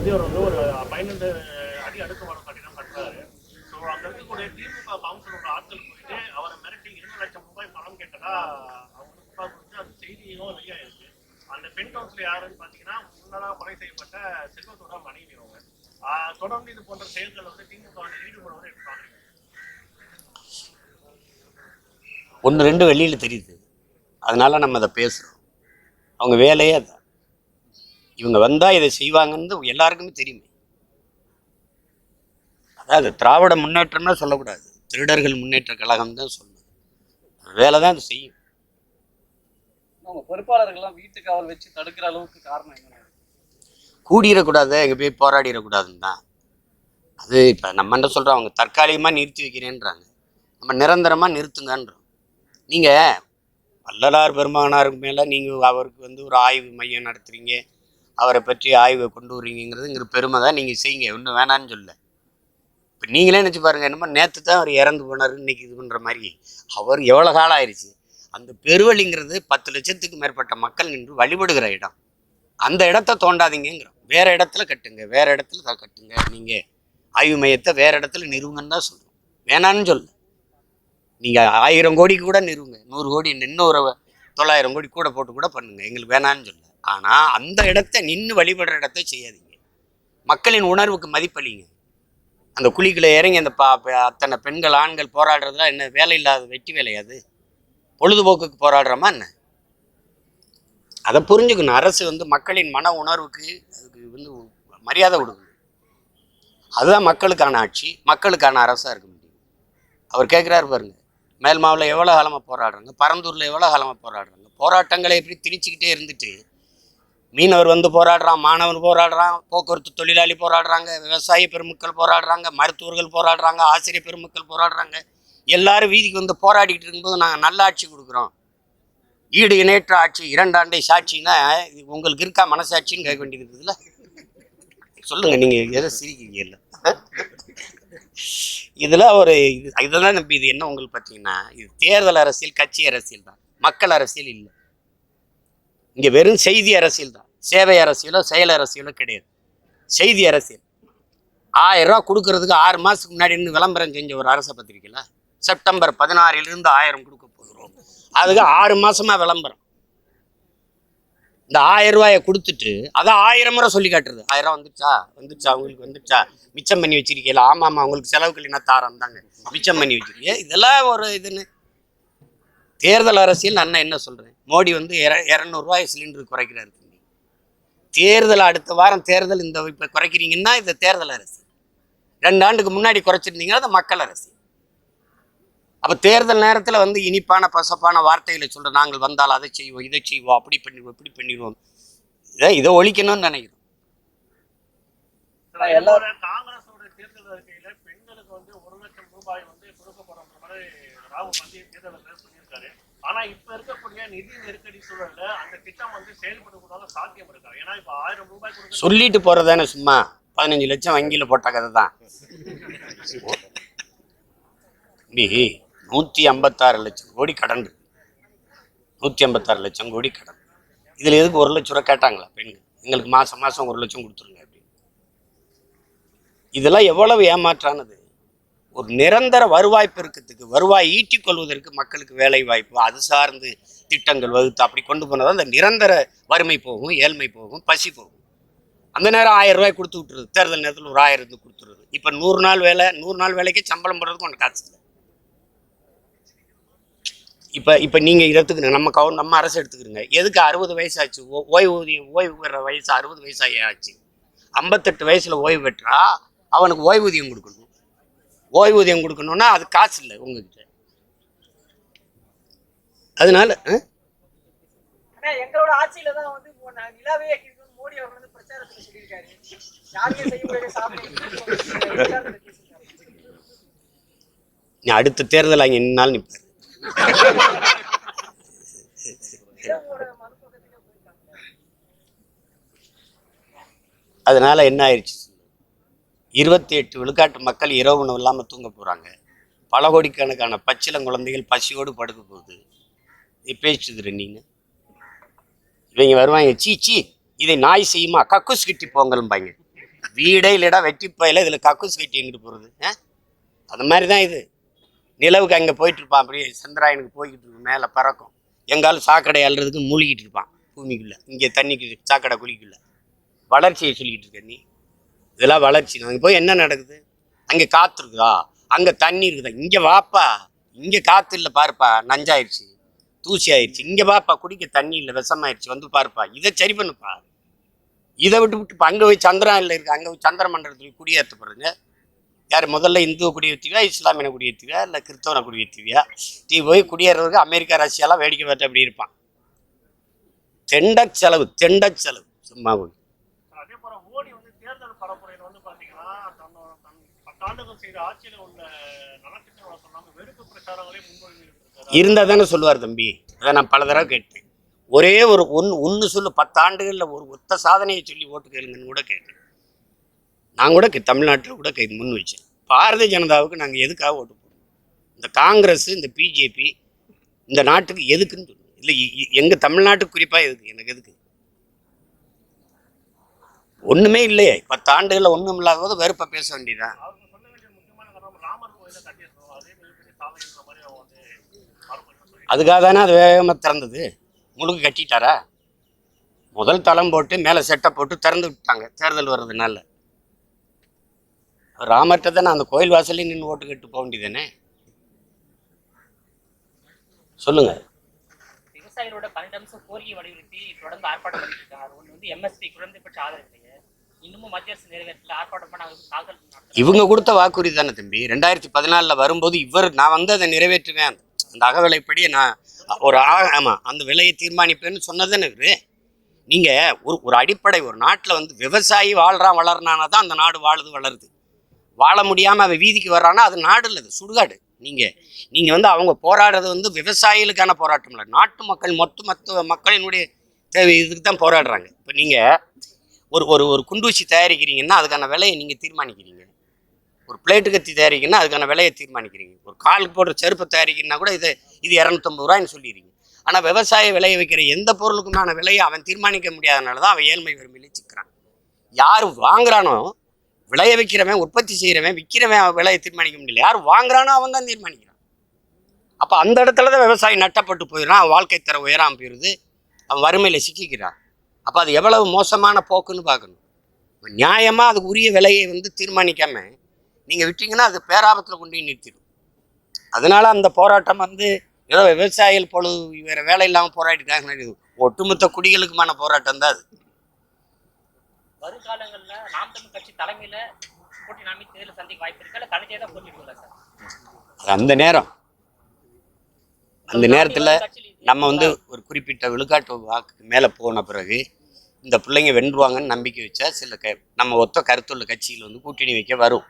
முதியவர் வந்து ஒரு பன்னெண்டு அடி அடுக்குமாட கட்டிடம் கட்டுறாரு ஸோ அங்க இருக்கக்கூடிய திமுக கவுன்சிலோட ஆட்கள் போயிட்டு அவரை மிரட்டி இருபது லட்சம் ரூபாய் பணம் கேட்டதா அவங்களுக்கு புகார் கொடுத்து அந்த செய்தியும் வெளியாயிருக்கு அந்த பெண் ஹவுஸ்ல யாருன்னு பார்த்தீங்கன்னா முன்னதாக கொலை செய்யப்பட்ட செல்வத்தோட மனைவி அவங்க. தொடர்ந்து இது போன்ற செயல்கள் வந்து திமுக ஈடுபடுவதை எப்படி பார்க்குறீங்க ஒன்று ரெண்டு வெளியில் தெரியுது. அதனால நம்ம அதை பேசுகிறோம் அவங்க வேலையே அதான். இவங்க வந்தால் இதை செய்வாங்கன்னு எல்லாருக்குமே தெரியுமே. அதாவது திராவிட முன்னேற்றம்னா சொல்லக்கூடாது. திருடர்கள் முன்னேற்ற கழகம் தான் சொல்லணும் வேலை தான் அது செய்யும். அவங்க பொறுப்பாளர்கள்லாம் வீட்டு காவல் வச்சு தடுக்கிற அளவுக்கு காரணம் என்ன? கூடிடக்கூடாது எங்கே போய் போராடிடக்கூடாதுன்னு தான். அது இப்போ நம்ம என்ன சொல்கிறோம் அவங்க தற்காலிகமாக நிறுத்தி வைக்கிறேன்றாங்க. நம்ம நிரந்தரமாக நிறுத்துங்கன்றோம். நீங்கள் வள்ளலார் பெருமானாருக்கு மேலே நீங்கள் அவருக்கு வந்து ஒரு ஆய்வு மையம் நடத்துகிறீங்க அவரை பற்றி ஆய்வை கொண்டு வரீங்கிறதுங்கிற பெருமை தான் நீங்கள் செய்யுங்க. ஒன்றும் வேணான்னு சொல்ல. இப்போ நீங்களே நினச்சி பாருங்கள் என்னமோ நேற்று தான் அவர் இறந்து போனார் இன்றைக்கி இது பண்ணுற மாதிரி. அவர் எவ்வளோ காலம் ஆயிடுச்சு அந்த பெருவழிங்கிறது பத்து லட்சத்துக்கு மேற்பட்ட மக்கள் நின்று வழிபடுகிற இடம். அந்த இடத்த தோண்டாதீங்கிறோம் வேற இடத்துல கட்டுங்க வேறு இடத்துல தான் கட்டுங்க நீங்கள் ஆய்வு மையத்தை வேறு இடத்துல நிறுவுங்கன்னு தான் சொல்லுவோம் வேணான்னு சொல்ல. நீங்கள் ஆயிரம் கோடி கூட நிறுவுங்க. நூறு கோடி இன்னொரு தொள்ளாயிரம் கோடி கூட போட்டு கூட பண்ணுங்கள் எங்களுக்கு வேணான்னு சொல்ல. ஆனால் அந்த இடத்த நின்று வழிபடுற இடத்த செய்யாதீங்க. மக்களின் உணர்வுக்கு மதிப்பளிங்க. அந்த குழிக்குள்ளே இறங்கி அந்த பா அத்தனை பெண்கள் ஆண்கள் போராடுறதுலாம் என்ன வேலை இல்லாத வெட்டி வேலையாது பொழுதுபோக்குக்கு போராடுறோமா என்ன? அதை புரிஞ்சுக்கணும். அரசு வந்து மக்களின் மன உணர்வுக்கு அதுக்கு வந்து மரியாதை கொடுக்கணும். அதுதான் மக்களுக்கான ஆட்சி. மக்களுக்கான அரசாக இருக்க முடியும். அவர் கேட்குறாரு பாருங்க. மேல்மாவில் எவ்வளோ காலமாக போராடுறாங்க? பரந்தூரில் எவ்வளோ காலமாக போராடுறாங்க? போராட்டங்களை எப்படி திணிச்சுக்கிட்டே இருந்துட்டு மீனவர் வந்து போராடுறான் மாணவர் போராடுறான் போக்குவரத்து தொழிலாளி போராடுறாங்க விவசாய பெருமக்கள் போராடுறாங்க மருத்துவர்கள் போராடுறாங்க ஆசிரியர் பெருமக்கள் போராடுறாங்க. எல்லாரும் வீதிக்கு வந்து போராடிக்கிட்டு இருக்கும்போது நாங்கள் நல்ல ஆட்சி கொடுக்குறோம். ஈடு இணையற்ற ஆட்சி இரண்டாண்டை சாட்சின்னா இது உங்களுக்கு இருக்கா மனசாட்சின்னு கேட்க வேண்டியது இருக்குதுல்ல சொல்லுங்க நீங்கள் எதை சிரிக்கிறீங்க இல்லை இதில் ஒரு இது இதெல்லாம் நம்பி இது என்ன உங்களுக்கு பார்த்தீங்கன்னா இது தேர்தல் அரசியல் கட்சி அரசியல் தான். மக்கள் அரசியல் இல்லை. இங்கே வெறும் செய்தி அரசியல் தான். சேவை அரசியலோ செயல் அரசியலோ கிடையாது. செய்தி அரசியல். ஆயிரம் ரூபா கொடுக்கறதுக்கு ஆறு மாதத்துக்கு முன்னாடி இருந்து விளம்பரம் செஞ்ச ஒரு அரச பத்திரிக்கையில் செப்டம்பர் பதினாறிலிருந்து ஆயிரம் கொடுக்க போகிறோம். அதுக்கு ஆறு மாதமாக விளம்பரம். இந்த ஆயிரம் ரூபாயை கொடுத்துட்டு அதான் ஆயிரம் முறை சொல்லி காட்டுறது. ஆயிரம் ரூபா வந்துச்சா? வந்துச்சா? உங்களுக்கு வந்துச்சா? மிச்சம் பண்ணி வச்சிருக்கீங்களா? ஆமாம் ஆமாம் உங்களுக்கு செலவுக்கு இல்லைன்னா தாரம் தாங்க மிச்சம் பண்ணி வச்சிருக்கீங்க. இதெல்லாம் ஒரு இதுன்னு தேர்தல் அரசியல் நான் என்ன சொல்றேன்? மோடி வந்து இர- இரநூறுவாய் சிலிண்டர் குறைக்கிறாரு தம்பி. தேர்தல் அடுத்த வாரம் தேர்தல் இந்த இப்போ குறைக்கிறீங்கன்னா இந்த தேர்தல் அரசியல். ரெண்டு ஆண்டுக்கு முன்னாடி குறைச்சிருந்தீங்கன்னா அது மக்கள் அரசியல். அப்போ தேர்தல் நேரத்தில் வந்து இனிப்பான பசப்பான வார்த்தைகளை சொல்ற நாங்கள் வந்தால் அதை செய்வோம் இதை செய்வோம் அப்படி பண்ணிடுவோம் இப்படி பண்ணிடுவோம். இதை இதை ஒழிக்கணும்னு நினைக்கிறோம். காங்கிரஸோட தேர்தல் அறிக்கையில் பெண்களுக்கு வந்து ஒரு லட்சம் ரூபாய் வந்து கொடுக்கப்படும் மாதிரி ராகுல் காந்தி தேர்தல் இருக்காரு. ஆனா இப்ப இருக்கக்கூடிய நிதி நெருக்கடி சூழல்ல அந்த திட்டம் வந்து செயல்படக்கூடாத சாத்தியம் இருக்காரு ஏன்னா இப்ப ஆயிரம் ரூபாய் கொடுக்க சொல்லிட்டு போறதானே சும்மா? பதினஞ்சு லட்சம் வங்கியில போட்ட கதை தான். நூத்தி ஐம்பத்தாறு லட்சம் கோடி கடன் இருக்கு. நூத்தி ஐம்பத்தாறு லட்சம் கோடி கடன். இதுல எதுக்கு ஒரு லட்சம் ரூபா கேட்டாங்களா பெண்கள்? எங்களுக்கு மாசம் மாசம் ஒரு லட்சம் கொடுத்துருங்க அப்படின்னு. இதெல்லாம் எவ்வளவு ஏமாற்றானது? ஒரு நிரந்தர வருவாய் பெருக்கத்துக்கு வருவாய் ஈட்டிக் கொள்வதற்கு மக்களுக்கு வேலை வாய்ப்பு அது சார்ந்து திட்டங்கள் வகுத்து அப்படி கொண்டு போனதான் அந்த நிரந்தர வறுமை போகும் ஏழ்மை போகும் பசி போகும். அந்த நேரம் ஆயிரம் ரூபாய் கொடுத்து விட்டுருது. தேர்தல் நேரத்தில் ஒரு ஆயிரம் இருந்து கொடுத்துருது. இப்போ நூறு நாள் வேலை நூறு நாள் வேலைக்கு சம்பளம் போடுறதுக்கு ஒன்று காசு இல்லை. இப்போ இப்போ நீங்கள் இதை எடுத்துக்கிறீங்க நம்ம கவர் நம்ம அரசு எடுத்துக்கிறீங்க. எதுக்கு அறுபது வயசு ஆச்சு ஓ- ஓய்வூதியம் ஓய்வு பெற வயசு அறுபது வயசாகி ஆச்சு. ஐம்பத்தெட்டு வயசில் ஓய்வு பெற்றா அவனுக்கு ஓய்வூதியம் கொடுக்கணும். ஓய்வூதியம் கொடுக்கணும்னா அது காசு இல்லை உங்ககிட்ட. அதனால எங்களோட ஆட்சியில தான் வந்து நிலாவே ஆக்கியிருக்கோம் மோடி அவர் வந்து பிரச்சாரத்துல சொல்லியிருக்காரு. யாருமே செய்ய முடியாத சாதனை நீ அடுத்த தேர்தல் அங்கே நின்னாலும் நிற்பார் அதனால என்ன ஆயிடுச்சு? இருபத்தி எட்டு விழுக்காட்டு மக்கள் இரவு உணவு இல்லாமல் தூங்க போகிறாங்க பல கோடிக்கணக்கான பச்சிலம் குழந்தைகள் பசியோடு படுக்க போகுது. இது பேச்சுதுரு நீங்கள் இவங்க வருவாங்க சீ சீ இதை நாய் செய்யுமா? கக்கூஸ் கட்டி போங்கள்பாங்க வீடே இல்லைடா வெட்டி பயில இதில் கக்கூஸ் கட்டி எங்கிட்டு போகிறது அந்த மாதிரி தான் இது. நிலவுக்கு அங்கே போயிட்டு இருப்பான் அப்படியே சந்திராயனுக்கு போய்கிட்டு இருக்கும் மேலே பறக்கும். எங்காலும் சாக்கடை அள்ளுறதுக்கு மூழ்கிட்டு இருப்பான் பூமிக்குள்ளே. இங்கே தண்ணிக்கு சாக்கடை குழிக்குள்ளே. வளர்ச்சியை சொல்லிக்கிட்டு இருக்க நீ. இதெல்லாம் வளர்ச்சி. அங்கே போய் என்ன நடக்குது? அங்கே காற்று இருக்குதா? அங்கே தண்ணி இருக்குதா? இங்கே வாப்பா. இங்கே காற்று இல்லை பாருப்பா. நஞ்சாயிருச்சு. தூசி ஆயிடுச்சு இங்கே வாப்பா. குடிக்க தண்ணி இல்லை. விஷமாயிருச்சு. வந்து பாருப்பா. இதை சரி பண்ணுப்பா. இதை விட்டு விட்டு அங்கே போய் சந்திரானில் இருக்கு அங்கே போய் சந்திர மண்டலத்தில் குடியேற்றப்படுங்க யார்? முதல்ல இந்துவ குடியேற்றுவியா? இஸ்லாமியனை குடியேற்றுவியா? இல்லை கிறிஸ்தவனை குடியேற்றுவியா? நீ போய் குடியேறதுக்கு அமெரிக்கா ரஷ்யாலாம் வேடிக்கை பார்த்து அப்படி இருப்பான். தெண்ட செலவு தெண்ட செலவு. சும்மா போய் அதே போல மோடி வந்து தேர்தல் பரப்புரையில வந்து பாத்தீங்கன்னா தன்னோட தன் பத்தாண்டுகள் செய்த ஆட்சியில உள்ள நலத்திட்டங்களை சொல்லாம வெறுப்பு பிரச்சாரங்களே முன்மொழிவு இருந்தால் தானே சொல்லுவார் தம்பி. அதை நான் பல தடவை கேட்டேன். ஒரே ஒரு ஒன்று ஒன்று சொல்லு பத்தாண்டுகளில் ஒரு ஒத்த சாதனையை சொல்லி ஓட்டு கேளுங்கன்னு கூட கேட்டேன். நான் கூட தமிழ்நாட்டில் கூட கை முன் வச்சேன். பாரதிய ஜனதாவுக்கு நாங்கள் எதுக்காக ஓட்டு போடுவோம் இந்த காங்கிரஸ் இந்த பிஜேபி இந்த நாட்டுக்கு எதுக்குன்னு சொல்லுவோம் இல்லை எங்கள் தமிழ்நாட்டுக்கு குறிப்பாக எதுக்கு? எனக்கு எதுக்கு? ஒன்றுமே இல்லையே. பத்தாண்டுகளில் ஒன்றும் இல்லாத போது வெறுப்பை பேச வேண்டியதான் ராமர் அதுக்காக தானே அது வேகமாக திறந்தது. முழுக்க கட்டிட்டாரா? முதல் தளம் போட்டு மேலே செட்டை போட்டு திறந்து விட்டாங்க தேர்தல் வர்றதுனால. ராமர்கிட்ட நான் அந்த கோயில் வாசலையும் நின்று ஓட்டு கட்டு போக வேண்டியதானே சொல்லுங்க. விவசாயிகளோட பன்னெண்டு அம்சம் கோரிக்கை வலியுறுத்தி தொடர்ந்து ஆர்ப்பாட்டம் பண்ணிட்டு இருக்காங்க. ஒன்று வந்து எம்எஸ்பி குறைந்தபட்ச ஆதரவு இன்னமும் மத்திய அரசு நிறைவேற்றல ஆர்ப்பாட்டம் பண்ண தாக்கல் இவங்க கொடுத்த வாக்குறுதி தானே தம்பி. ரெண்டாயிரத்தி பதினாலில் வரும்போது இவர் நான் வந்து அதை நிறைவேற்றுவேன். அந்த அகவிலைப்படி நான் ஒரு ஆ- அந்த விலையை தீர்மானிப்பேன்னு சொன்னது இவர். நீங்கள் ஒரு ஒரு அடிப்படை ஒரு நாட்டில் வந்து விவசாயி வாழ்கிறான் வளர்னானா தான் அந்த நாடு வாழுது வளருது. வாழ முடியாமல் அவன் வீதிக்கு வர்றான்னா அது நாடு இல்லை அது சுடுகாடு. நீங்கள் நீங்கள் வந்து அவங்க போராடுறது வந்து விவசாயிகளுக்கான போராட்டம் இல்லை. நாட்டு மக்கள் மொத்த மொத்த மக்களினுடைய தேவை இதுக்கு தான் போராடுறாங்க. இப்போ நீங்கள் ஒரு ஒரு ஒரு குண்டூசி தயாரிக்கிறீங்கன்னா அதுக்கான விலையை நீங்கள் தீர்மானிக்கிறீங்க. ஒரு பிளேட்டு கத்தி தயாரிக்கணும்னா அதுக்கான விலையை தீர்மானிக்கிறீங்க. ஒரு காலுக்கு போடுற செருப்பு தயாரிக்கணும்னா கூட இது இது இரநூத்தம்பது ரூபாய்ன்னு சொல்லிடுறீங்க. ஆனால் விவசாய விளைய வைக்கிற எந்த பொருளுக்குமான விலையை அவன் தீர்மானிக்க முடியாதனால தான் அவன் ஏழ்மை வறுமையிலே சிக்கிறான். யார் வாங்குறானோ விளைய வைக்கிறவன் உற்பத்தி செய்கிறவன் விற்கிறவன் அவன் விலையை தீர்மானிக்க முடியல. யார் வாங்குறானோ அவன் தான் தீர்மானிக்கிறான். அப்போ அந்த இடத்துல தான் விவசாயி நட்டப்பட்டு போயிடுறான். அவன் வாழ்க்கை தர உயராமல் போயிடுது. அவன் வறுமையில் சிக்கிக்கிறான். அப்போ அது எவ்வளவு மோசமான போக்குன்னு பார்க்கணும். நியாயமாக அதுக்கு உரிய விலையை வந்து தீர்மானிக்காம நீங்கள் விட்டீங்கன்னா அது பேராபத்தில் கொண்டு போய் நிறுத்திடும். அதனால அந்த போராட்டம் வந்து ஏதோ விவசாயிகள் பொழுது வேறு வேலை இல்லாமல் போராடிட்டாங்க ஒட்டுமொத்த குடிகளுக்குமான போராட்டம் தான் அது. வருங்காலங்கள்ல நாம் தமிழ் கட்சி தலைமையில போட்டி நாமி தேர்தல் சந்திக்க வாய்ப்பு இருக்கா? இல்ல தனித்தே தான் சார்? அது அந்த நேரம். அந்த நேரத்தில் நம்ம வந்து ஒரு குறிப்பிட்ட விழுக்காட்டு வாக்குக்கு மேலே போன பிறகு இந்த பிள்ளைங்க வென்றுவாங்கன்னு நம்பிக்கை வச்சா சில க நம்ம ஒத்த கருத்துள்ள கட்சிகள் வந்து கூட்டணி வைக்க வரும்.